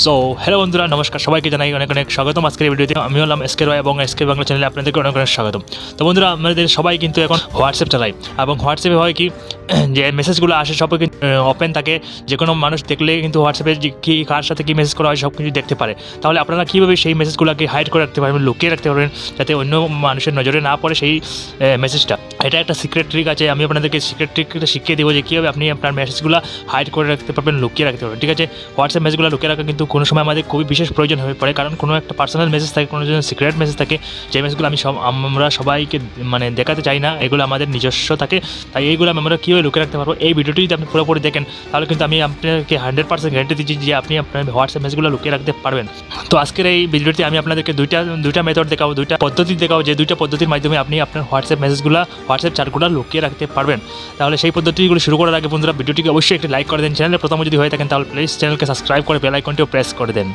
So hello বন্ধুরা, নমস্কার। সবাইকে জানাই অনেক অনেক স্বাগতম আজকের ভিডিওতে। আমি হলাম এসকে রয় এবং এসকে বাংলা চ্যানেলে আপনাদেরকে অনেক অনেক স্বাগতম। তো বন্ধুরা, আমাদের সবাই কিন্তু এখন হোয়াটসঅ্যাপ চালাই এবং হোয়াটসঅ্যাপে হয় কি, যে মেসেজগুলো আসে সব কিন্তু ওপেন থাকে। যে কোনো মানুষ দেখলে কিন্তু হোয়াটসঅ্যাপে কী, কার সাথে কী মেসেজ করা হয় সব কিছু দেখতে পারে। তাহলে আপনারা কীভাবে সেই মেসেজগুলোকে হাইড করে রাখতে পারবেন, লুকিয়ে রাখতে পারবেন, যাতে অন্য মানুষের নজরে না পড়ে সেই মেসেজটা এটা একটা সিক্রেট ট্রিক আছে, আমি আপনাদেরকে সিক্রেট ট্রিকটা শিখিয়ে দেবো যে কীভাবে আপনি আপনার মেসেজগুলো হাইড করে রাখতে পারবেন, লুকিয়ে রাখতে পারবেন, ঠিক আছে? হোয়াটসঅ্যাপ মেসেজগুলো লুকিয়ে রাখা কিন্তু কোনো সময় আমাদের খুবই বিশেষ প্রয়োজন হয়ে পড়ে, কারণ কোনো একটা পার্সোনাল মেসেজ থাকে, কোনো জন্য সিক্রেট মেসেজ থাকে, যে মেসেজগুলো আমি সব, আমরা সবাইকে মানে দেখাতে চাই না, এগুলো আমাদের নিজস্ব থাকে, তাই এইগুলো আমি আমরা কীভাবে লুকিয়ে রাখতে পারব, এই ভিডিওটি যদি আপনি পুরোপুরি দেখেন, তাহলে কিন্তু আমি আপনাকে হান্ড্রেড পার্সেন্ট গ্যারেন্টি দিচ্ছি যে আপনি আপনার হোয়াটসঅ্যাপ মেসেজগুলো লুকিয়ে রাখতে পারবেন। তো আজকের এই ভিডিওটি আমি আপনাদেরকে দুইটা দুইটা মেথড দেখাবো, দুইটা পদ্ধতি দেখাবো, যে দুইটা পদ্ধতির মাধ্যমে আপনি আপনার হোয়াটসঅ্যাপ মেসেজগুলো হোয়াটসঅ্যাপ চার্টগুলো লুকিয়ে রাখতে পারবেন। তাহলে সেই পদ্ধতিগুলো শুরু করার আগে বন্ধুরা ভিডিওটিকে অবশ্যই একটি লাইক করে দেন চ্যানেলে প্রথম যদি হয়ে থাকেন তাহলে প্লিজ চ্যানেলকে সাবস্ক্রাইব করে বেল আইকনটিও প্রেস করে দেন।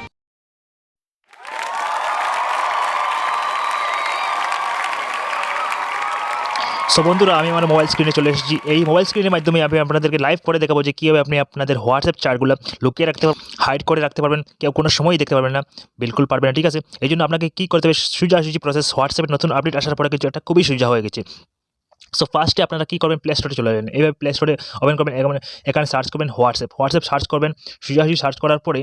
সো বন্ধুরা, আমি আমার মোবাইল স্ক্রিনে চলে এসেছি। এই মোবাইল স্ক্রিনের মাধ্যমে আমি আপনাদেরকে লাইভ করে দেখাবো যে কীভাবে আপনি আপনাদের হোয়াটসঅ্যাপ চার্টগুলো লুকিয়ে রাখতে পারবেন হাইড করে রাখতে পারবেন। কেউ কোনো সময়ই দেখতে পারবেন না। বিলকুল পারবেন না, ঠিক আছে? এই জন্য আপনাকে কী করতে হবে? সোজাসুজি প্রসেস হোয়াটসঅ্যাপের নতুন আপডেট আসার পরে কিছু একটা খুবই সোজা হয়ে গেছে। সো ফার্স্টে আপনারা কী করবেন? প্লে স্টোরে চলে যাবেন এইভাবে প্লে স্টোরে ওপেন করবেন এখানে এখানে সার্চ করবেন হোয়াটসঅ্যাপ হোয়াটসঅ্যাপ সার্চ করবেন। সোজাসুজি সার্চ করার পরে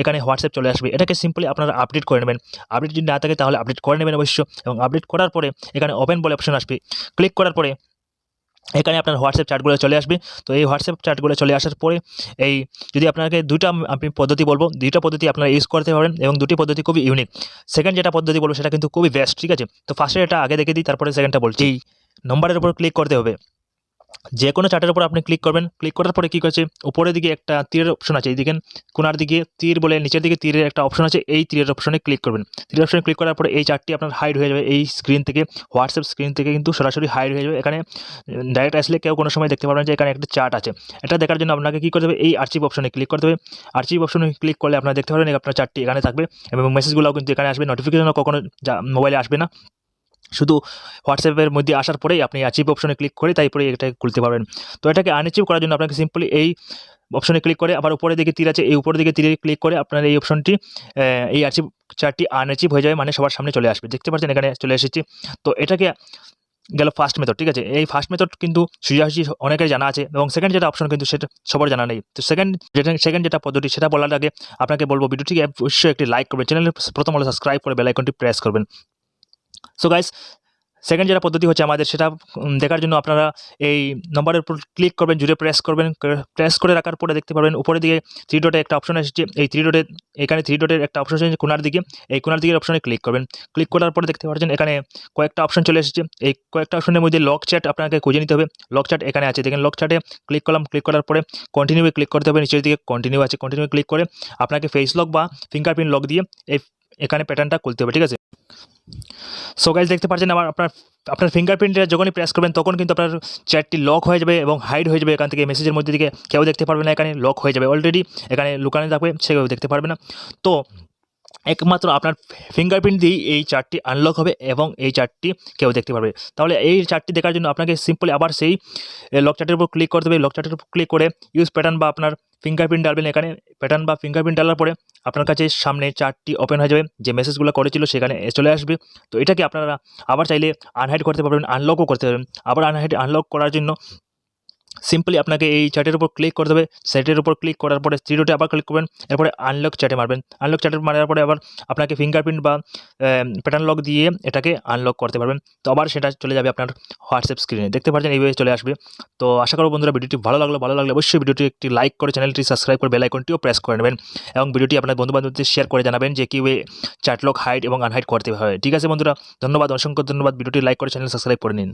এখানে হোয়াটসঅ্যাপ চলে আসবে। এটাকে সিম্পলি আপনারা আপডেট করে নেবেন। আপডেট যদি না থাকে তাহলে আপডেট করে নেবেন অবশ্য এবং আপডেট করার পরে এখানে ওপেন বলে অপশন আসবে। ক্লিক করার পরে এখানে আপনার হোয়াটসঅ্যাপ চার্টগুলো চলে আসবে। তো এই হোয়াটসঅ্যাপ চার্টগুলো চলে আসার পরে এই যদি আপনাকে দুইটা আমি পদ্ধতি বলব, দুইটা পদ্ধতি আপনারা ইউজ করতে পারেন এবং দুটি পদ্ধতি খুবই ইউনিক সেকেন্ড যেটা পদ্ধতি বলব সেটা কিন্তু খুবই বেস্ট ঠিক আছে? তো ফার্স্টে এটা আগে দেখে দিই, তারপরে সেকেন্ডটা বলছি। নম্বরের উপর ক্লিক করতে হবে। যে কোনো চার্টের উপর আপনি ক্লিক করবেন। ক্লিক করার পরে কী করছে? উপরের দিকে একটা তীরের অপশন আছে। এই দিকে কোনার দিকে তীর বলে নিচের দিকে তীরের একটা অপশন আছে। এই তীরের অপশনে ক্লিক করবেন। তীরের অপশনে ক্লিক করার পরে এই চারটি আপনার হাইড হয়ে যাবে। এই স্ক্রিন থেকে হোয়াটসঅ্যাপ স্ক্রিন থেকে কিন্তু সরাসরি হাইড হয়ে যাবে। এখানে ডাইরেক্ট আসলে কেউ কোনো সময় দেখতে পারবেন যে এখানে একটা চার্ট আছে। এটা দেখার জন্য আপনাকে কী করতে হবে? এই আর্চিভ অপশনে ক্লিক করতে হবে। আর্চিভ অপশনে ক্লিক করলে আপনারা দেখতে পারবেন আপনার চার্টটি এখানে থাকবে এবং মেসেজগুলোও কিন্তু এখানে আসবে। নোটিফিকেশনও কখনো মোবাইলে আসবে না। শুধু হোয়াটসঅ্যাপের মধ্যে আসার পরেই আপনি অ্যাচিভ অপশনে ক্লিক করে তারপরে এটাকে খুলতে পারবেন। তো এটাকে আনঅ্যাচিভ করার জন্য আপনাকে সিম্পলি এই অপশনে ক্লিক করে, আবার উপরের দিকে তীর আছে, এই উপরের দিকে তীরে ক্লিক করে আপনার এই অপশনটি এই অ্যাচিভ চারটি আনঅ্যাচিভ হয়ে যাবে মানে সবার সামনে চলে আসবে। দেখতে পাচ্ছেন এখানে চলে এসেছি। তো এটাকে গেল ফার্স্ট মেথড ঠিক আছে? এই ফার্স্ট মেথড কিন্তু সোজাসুজি অনেকের জানা আছে এবং সেকেন্ড যেটা অপশন কিন্তু সেটা সবার জানা নেই। তো সেকেন্ড যেটা সেকেন্ড যেটা পদ্ধতি সেটা বলার আগে আপনাকে বলব, ভিডিওটিকে অবশ্যই একটি লাইক করবেন চ্যানেলে প্রথম হলো সাবস্ক্রাইব করে বেল আইকনটি প্রেস করবেন। সো গাইস সেকেন্ড যেটা পদ্ধতি হচ্ছে আমাদের সেটা দেখার জন্য আপনারা এই নম্বরের উপর ক্লিক করবেন, জুড়ে প্রেস করবেন প্রেস করে রাখার পরে দেখতে পারবেন উপরের দিকে থ্রি ডটে একটা অপশন এসেছে। এই থ্রি ডটে এখানে থ্রি ডটের একটা অপশন এসেছে কোনার দিকে। এই কোনার দিকের অপশনে ক্লিক করবেন। ক্লিক করার পরে দেখতে পাচ্ছেন এখানে কয়েকটা অপশন চলে এসেছে। এই কয়েকটা অপশনের মধ্যে লক চ্যাট আপনাকে খুঁজে নিতে হবে। লক চ্যাট এখানে আছে। দেখেন লক চ্যাটে ক্লিক করলাম। ক্লিক করার পরে কন্টিনিউয়ে ক্লিক করতে হবে। নিচের দিকে কন্টিনিউ আছে। কন্টিনিউ ক্লিক করে আপনাকে ফেস লক বা ফিঙ্গারপ্রিন্ট লক দিয়ে এই, এখানে প্যাটার্নটা খুলতে হবে। ঠিক আছে? সো গাইজ দেখতে পাচ্ছেন আমার আপনার আপনার ফিঙ্গারপ্রিন্টে যখনই প্রেস করবেন, তখন কিন্তু আপনার চ্যাটটি লক হয়ে যাবে এবং হাইড হয়ে যাবে এখান থেকে মেসেজের মধ্যে দিকে। কেউ দেখতে পারবে না, এখানে লক হয়ে যাবে। অলরেডি এখানে লুকানো থাকবে, সে কেউ দেখতে পারবে না। তো একমাত্র আপনার ফিঙ্গারপ্রিন্ট দিয়েই এই চারটি আনলক হবে এবং এই চারটি কেউ দেখতে পারবে। তাহলে এই চারটি দেখার জন্য আপনাকে সিম্পলি আবার সেই লক চার্টের উপর ক্লিক করতে হবে। লক চার্টের উপর ক্লিক করে ইউজ প্যাটার্ন বা আপনার ফিঙ্গারপ্রিন্ট ডালবেন এখানে। প্যাটার্ন বা ফিঙ্গারপ্রিন্ট ডালার পরে আপনার কাছে সামনে চারটি ওপেন হয়ে যাবে। যে মেসেজগুলো করেছিল সেখানে চলে আসবে। তো এটাকে আপনারা আবার চাইলে আনহাইড করতে পারবেন আনলকও করতে পারবেন। আবার আনহাইড আনলক করার জন্য সিম্পলি আপনাকে এই চার্টের উপর ক্লিক করতে হবে। সেটের উপর ক্লিক করার পরে থ্রি আবার ক্লিক করবেন। এরপরে আনলক চ্যাটে মারবেন। আনলক চ্যাটে মারার পরে আবার আপনাকে ফিঙ্গারপ্রিন্ট বা প্যাটার্ন লক দিয়ে এটাকে আনলক করতে পারবেন। তো আবার সেটা চলে যাবে আপনার হোয়াটসঅ্যাপ স্ক্রিনে দেখতে পাচ্ছেন এইভাবে চলে আসবে। তো আশা করব বন্ধুরা ভিডিওটি ভালো লাগল। ভালো লাগলে অবশ্যই ভিডিওটি একটি লাইক করে চ্যানেলটি সাবস্ক্রাইব করে বেল আইকনটিও প্রেস করে নেবেন। এবং ভিডিওটি আপনার বন্ধুবান্ধবদের শেয়ার করে জানাবেন যে কীভাবে চ্যাট লক হাইড এবং আনহাইড করতে হয়। ঠিক আছে বন্ধুরা, ধন্যবাদ। অসংখ্য ধন্যবাদ। ভিডিওটি লাইক করে চ্যানেল সাবস্ক্রাইব করে নিন।